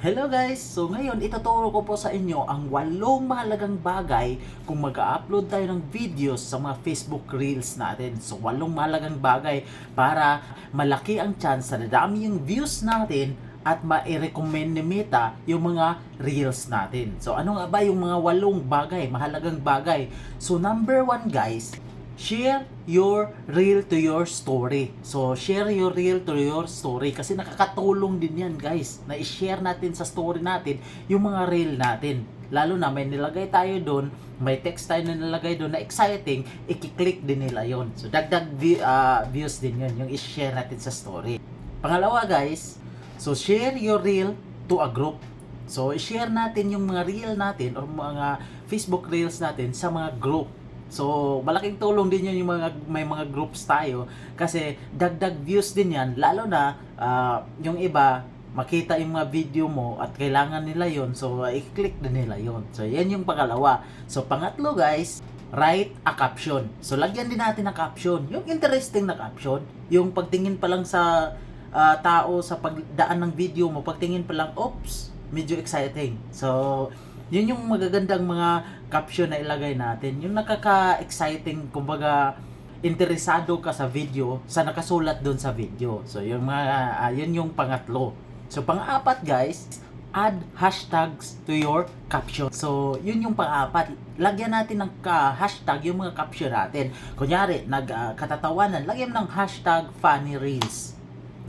Hello guys! So ngayon, ituturo ko po sa inyo ang walong mahalagang bagay kung mag-upload tayo ng videos sa mga Facebook Reels natin. So walong mahalagang bagay para malaki ang chance na dadami yung views natin at ma-recommend ni Meta yung mga Reels natin. So ano nga ba yung mga walong bagay, mahalagang bagay? So number one guys, share your reel to your story. So, share your reel to your story kasi nakakatulong din yan, guys. Na i-share natin sa story natin yung mga reel natin. Lalo na may nilagay tayo doon, may text tayo na nilagay doon na exciting, i-click din nila yon. So, dagdag ah, views din yun, yung i-share natin sa story. Pangalawa, guys, so share your reel to a group. So, i-share natin yung mga reel natin or mga Facebook reels natin sa mga group. So, malaking tulong din yun yung mga may mga groups tayo. Kasi dagdag views din yan. Lalo na ah, yung iba makita yung mga video mo at kailangan nila yon so i-click din nila yon so yan yung pangalawa. So pangatlo guys write a caption. So lagyan din natin ng caption. Yung interesting na caption. Yung pagtingin pa lang sa ah, tao sa pagdaan ng video mo pagtingin pa lang oops medyo exciting. So yun yung magagandang mga caption na ilagay natin. Yung nakaka-exciting, kumbaga, interesado ka sa video, sa nakasulat doon sa video. So, yung mga, ah, yun yung pangatlo. So, pang-apat guys, add hashtags to your caption. So, yun yung pang-apat. Lagyan natin ng ka hashtag yung mga caption natin. Kunyari, nagkatatawanan, lagyan ng hashtag funny reels.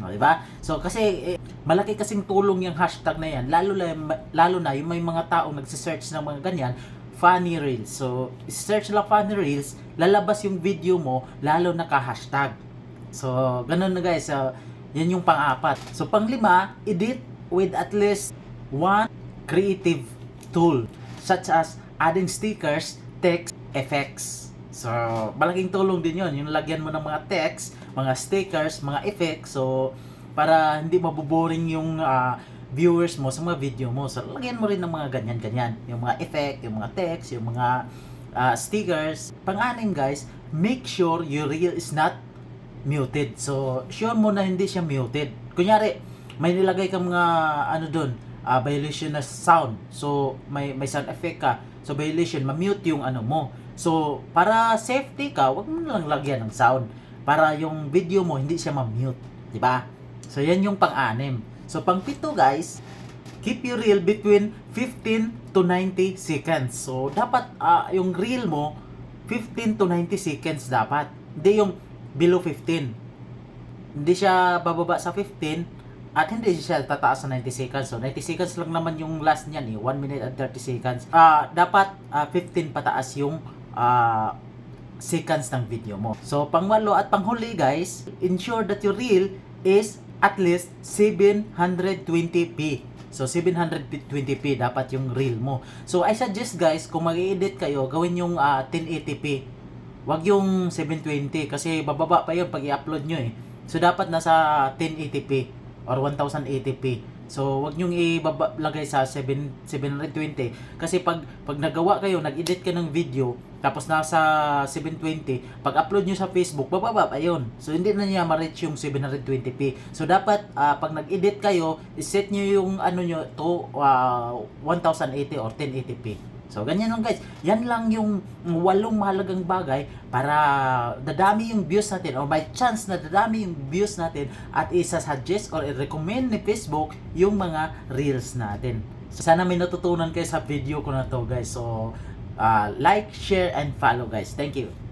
No, di ba? So kasi eh, malaki kasing tulong yung hashtag na yan lalo na lalo na yung may mga taong nagse-search ng mga ganyan funny reels. So search lang funny reels, lalabas yung video mo lalo na ka-hashtag. So ganun na guys. So, yan yung pang-apat. So panglima, edit with at least one creative tool such as adding stickers, text, effects. So, malaking tulong din yon yung lagyan mo ng mga text, mga stickers, mga effects. So, para hindi maboboring yung ah, viewers mo sa mga video mo. So, lagyan mo rin ng mga ganyan-ganyan. Yung mga effect, yung mga text, yung mga ah, stickers. Pang-anim guys, make sure your reel is not muted. So, sure mo na hindi siya muted. Kunyari, may nilagay ka mga ano doon, ah, violation na sound. So, may may sound effect ka. So, violation, ma-mute yung ano mo. So, para safety ka, wag mo lang lagyan ng sound para yung video mo hindi siya ma-mute, 'di ba? So, yan yung pang-anim. So, pang-pito, guys, keep your reel between 15 to 90 seconds. So, dapat ah, yung reel mo 15 to 90 seconds dapat. Hindi yung below 15. Hindi siya bababa sa 15 at hindi siya tataas sa 90 seconds. So, 90 seconds lang naman yung last niyan eh. 1 minute and 30 seconds. Ah, dapat ah, 15 pataas yung ah, seconds ng video mo. So, pangwalo at panghuli guys, ensure that your reel is at least 720p. So, 720p dapat yung reel mo. So, I suggest guys, kung mag-edit kayo, gawin yung ah, 1080p. Wag yung 720 kasi bababa pa yun pag i-upload nyo eh. So, dapat nasa 1080p or 1080p. So, wag nyong ilagay sa 7, 720 kasi pag pag nagawa kayo, nag-edit ka ng video tapos nasa 720, pag upload nyo sa Facebook, bababa pa yun. So, hindi na niya ma-reach yung 720p. So, dapat ah, pag nag-edit kayo, iset nyo yung ano nyo to ah, 1080 or 1080p. So, ganyan lang guys. Yan lang yung walong mahalagang bagay para dadami yung views natin or by chance na dadami yung views natin at isa-suggest or i-recommend ni Facebook yung mga reels natin. So, sana may natutunan kayo sa video ko na to guys. So, ah, like, share, and follow guys. Thank you.